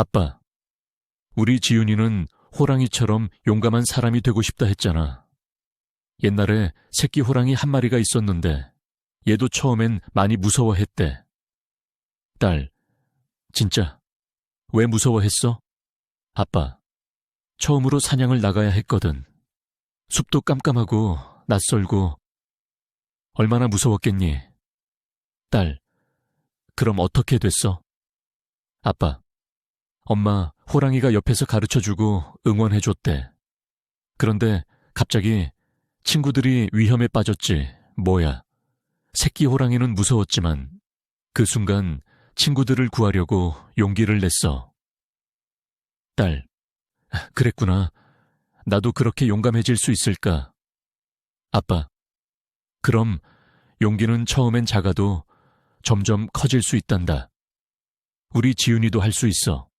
아빠, 우리 지윤이는 호랑이처럼 용감한 사람이 되고 싶다 했잖아. 옛날에 새끼 호랑이 한 마리가 있었는데 얘도 처음엔 많이 무서워했대. 딸, 진짜 왜 무서워했어? 아빠, 처음으로 사냥을 나가야 했거든. 숲도 깜깜하고 낯설고 얼마나 무서웠겠니? 딸, 그럼 어떻게 됐어? 아빠, 엄마 호랑이가 옆에서 가르쳐 주고 응원해 줬대. 그런데 갑자기 친구들이 위험에 빠졌지. 뭐야. 새끼 호랑이는 무서웠지만 그 순간 친구들을 구하려고 용기를 냈어. 딸, 그랬구나. 나도 그렇게 용감해질 수 있을까? 아빠, 그럼 용기는 처음엔 작아도 점점 커질 수 있단다. 우리 지윤이도 할 수 있어.